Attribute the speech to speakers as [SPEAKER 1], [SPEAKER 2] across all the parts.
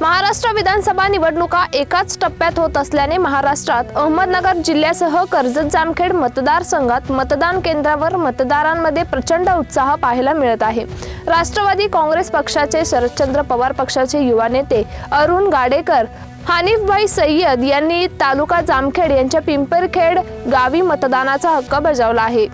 [SPEAKER 1] महाराष्ट्र विधानसभा निवडणुका एकाच टप्प्यात होत असल्याने महाराष्ट्रात अहमदनगर जिल्ह्यासह कर्जत जामखेड मतदारसंघात मतदान केंद्रावर मतदारांमध्ये प्रचंड उत्साह पाहायला मिळत आहे. राष्ट्रवादी काँग्रेस पक्षाचे शरदचंद्र पवार पक्षाचे युवा नेते अरुण गाडेकर हानिफभाई सय्यद यांनी तालुका जामखेड यांच्या पिंपरखेड गावी मतदानाचा हक्क बजावला आहे.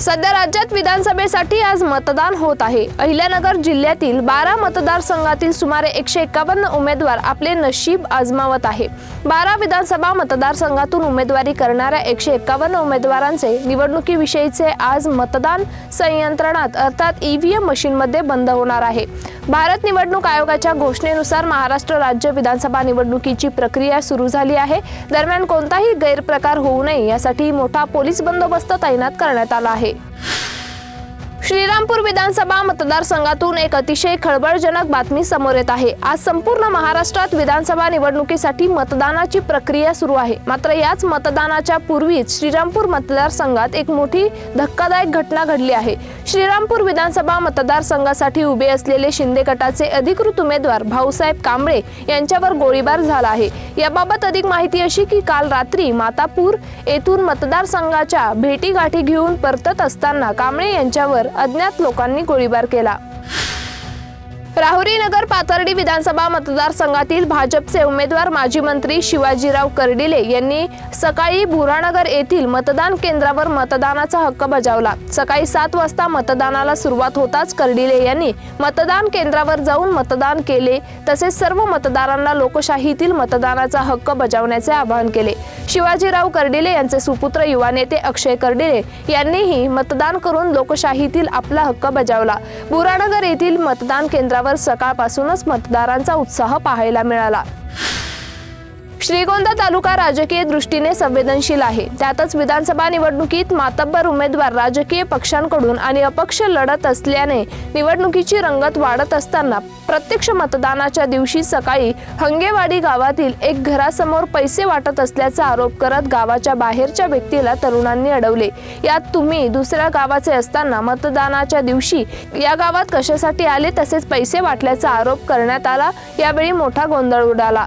[SPEAKER 1] सध्या राज्यात विधानसभेसाठी आज मतदान होत आहे. अहिल्यानगर जिल्ह्यातील बारा मतदारसंघातील सुमारे एकशे एकावन्न उमेदवार आपले नशीब आजमावत आहे. बारा विधानसभा मतदारसंघातून उमेदवारी करणाऱ्या एकशे एकावन्न उमेदवारांचे निवडणुकीविषयीचे आज मतदान संयंत्रणात अर्थात ईव्हीएम मशीनमध्ये बंद होणार आहे. भारत निवडणूक आयोगाच्या घोषणेनुसार महाराष्ट्र राज्य विधानसभा निवडणुकीची प्रक्रिया सुरू झाली आहे. दरम्यान कोणताही गैरप्रकार होऊ नये यासाठी मोठा पोलीस बंदोबस्त तैनात करण्यात आला आहे. श्रीरामपूर विधानसभा मतदारसंघातून एक अतिशय खळबळजनक बातमी समोर येत आहे. आज संपूर्ण महाराष्ट्रात विधानसभा निवडणुकीसाठी मतदानाची प्रक्रिया सुरू आहे. मात्र याच मतदानाच्या पूर्वीच श्रीरामपूर मतदारसंघात एक मोठी धक्कादायक घटना घडली आहे. श्रीरामपूर विधानसभा मतदारसंघासाठी उभे असलेले शिंदे गटाचे अधिकृत उमेदवार भाऊसाहेब कांबळे यांच्यावर गोळीबार झाला आहे. याबाबत अधिक माहिती अशी की काल रात्री मातापूर येथून मतदारसंघाच्या भेटीगाठी घेऊन परतत असताना कांबळे यांच्यावर अज्ञात लोकांनी गोळीबार केला. राहुरी नगर पाथर्डी विधानसभा मतदारसंघातील भाजपचे उमेदवार माजी मंत्री शिवाजीराव कर्डिले यांनी सकाळी भुरानगर येथील मतदान केंद्रावर मतदानाचा हक्क बजावला. सकाळी सात वाजता मतदानाला सुरुवात होताच कर्डिले यांनी मतदान केंद्रावर जाऊन मतदान केले. तसेच सर्व मतदारांना लोकशाहीतील मतदानाचा हक्क बजावण्याचे आवाहन केले. शिवाजीराव कर्डिले यांचे सुपुत्र युवा नेते अक्षय कर्डिले यांनीही मतदान करून लोकशाहीतील आपला हक्क बजावला. बुरानगर येथील मतदान केंद्रावर सकाळपासूनच मतदारांचा उत्साह पाहायला मिळाला. श्रीगोंदा तालुका राजकीय दृष्टीने संवेदनशील आहे. त्यातच विधानसभा निवडणुकीत मातब्बर उमेदवार राजकीय पक्षांकडून आणि अपक्ष लढत असल्याने निवडणुकीची रंगत वाढत असताना प्रत्यक्ष मतदानाच्या दिवशी सकाळी हंगेवाडी गावातील एक घरासमोर पैसे वाटत असल्याचा आरोप करत गावाच्या बाहेरच्या व्यक्तीला तरुणांनी अडवले. यात तुम्ही दुसऱ्या गावाचे असताना मतदानाच्या दिवशी या गावात कशासाठी आले तसेच पैसे वाटल्याचा आरोप करण्यात आला. यावेळी मोठा गोंधळ उडाला.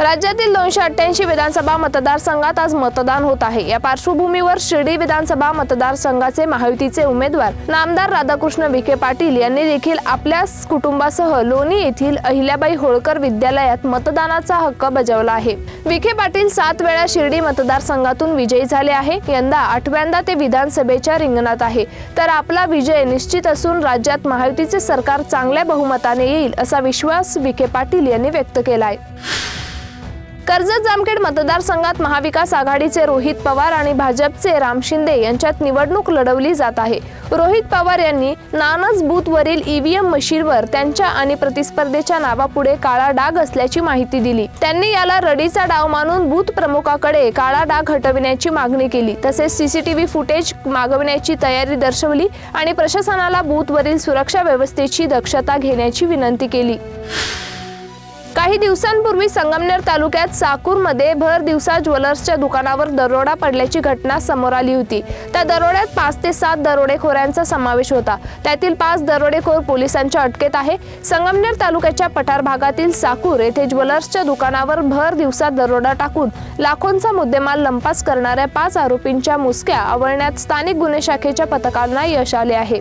[SPEAKER 1] राज्यातील दोनशे अठ्ठ्याऐंशी विधानसभा मतदारसंघात आज मतदान होत आहे. या पार्श्वभूमीवर शिर्डी विधानसभा मतदारसंघाचे महायुतीचे उमेदवार नामदार राधाकृष्ण विखे पाटील यांनी देखील आपल्या कुटुंबासह लोणी येथील अहिल्याबाई होळकर विद्यालयात मतदानाचा हक्क बजावला आहे. विखे पाटील सात वेळा शिर्डी मतदारसंघातून विजयी झाले आहे. यंदा आठव्यांदा ते विधानसभेच्या रिंगणात आहे. तर आपला विजय निश्चित असून राज्यात महायुतीचे सरकार चांगल्या बहुमताने येईल असा विश्वास विखे पाटील यांनी व्यक्त केला आहे कर्जत जामखेड मतदारसंघात महाविकास आघाडीचे रोहित पवार आणि भाजपचे राम शिंदे यांच्यात निवडणूक लढवली जात आहे. रोहित पवार यांनी नानस बूथवरील ईव्हीएम मशीनवर त्यांच्या आणि प्रतिस्पर्धेच्या नावापुढे काळा डाग असल्याची माहिती दिली. त्यांनी याला रडीचा डाव मानून बूथ प्रमुखाकडे काळा डाग हटविण्याची मागणी केली. तसेच सीसीटीव्ही फुटेज मागवण्याची तयारी दर्शवली आणि प्रशासनाला बूथवरील सुरक्षा व्यवस्थेची दक्षता घेण्याची विनंती केली. काही दिवसांपूर्वी संगमनेर तालुक्यात साकूरमध्ये भर दिवसा ज्वेलर्सच्या दुकानावर दरोडा पडल्याची घटना समोर आली होती. त्या दरोड्यात पाच ते सात दरोडेखोरांचा समावेश होता. त्यातील पाच दरोडेखोर पोलिसांच्या अटकेत आहे. संगमनेर तालुक्याच्या पठार भागातील साकूर येथे ज्वेलर्सच्या दुकानावर भर दिवसा दरोडा टाकून लाखोंचा मुद्देमाल लंपास करणाऱ्या पाच आरोपींच्या मुसक्या आवळण्यात स्थानिक गुन्हे शाखेच्या पथकांना यश आले आहे.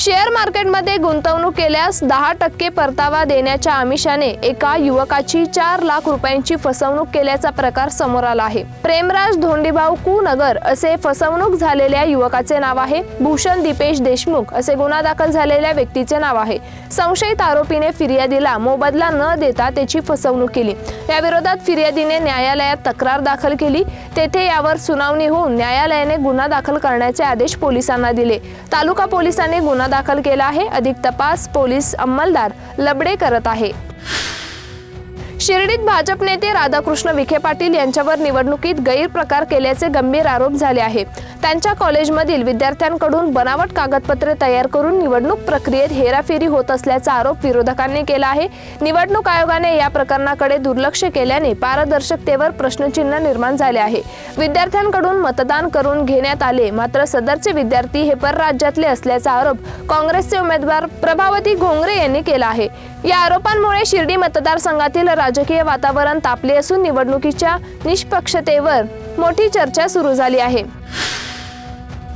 [SPEAKER 1] शेअर मार्केटमध्ये गुंतवणूक केल्यास दहा टक्के परतावा देण्याच्या आमिषाने एका युवकाची चार लाख रुपयांची फसवणूक केल्याचा प्रकार समोर आला आहे. प्रेमराज धोंडीभाऊ कुनगर असे फसवणूक झालेल्या युवकाचे नाव आहे. भूषण दीपेश देशमुख असे गुन्हा दाखल झालेल्या व्यक्तीचे नाव आहे. संशयित आरोपीने फिर्यादीला मोबदला न देता त्याची फसवणूक केली. याविरोधात फिर्यादीने न्यायालयात तक्रार दाखल केली. तेथे यावर सुनावणी होऊन न्यायालयाने गुन्हा दाखल करण्याचे आदेश पोलिसांना दिले. तालुका पोलिसांनी गुन्हा दाखल केला आहे. अधिक तपास पोलीस अंमलदार लबडे करत आहे. शिर्डीत भाजप नेते राधाकृष्ण विखे पाटील यांच्यावर निवडणुकीत गैरप्रकार केल्याचे गंभीर आरोप झाले आहे त्यांच्या कॉलेजमधील विद्यार्थ्यांकडून बनावट कागदपत्रे तयार करून निवडणूक प्रक्रियेत हेराफेरी होत असल्याचा आरोप विरोधकांनी केला आहे. निवडणूक आयोगाने या प्रकरणाकडे दुर्लक्ष केल्याने पारदर्शकतेवर प्रश्नचिन्ह निर्माण झाले आहे. विद्यार्थ्यांकडून मतदान करून घेण्यात आले मात्र सदरचे विद्यार्थी हे परराज्यातले असल्याचा आरोप काँग्रेसचे उमेदवार प्रभावती घोंगरे यांनी केला आहे. या आरोपांमुळे शिर्डी मतदारसंघातील राजकीय वातावरण तापले असून निवडणुकीच्या निष्पक्षतेवर मोठी चर्चा सुरू झाली आहे.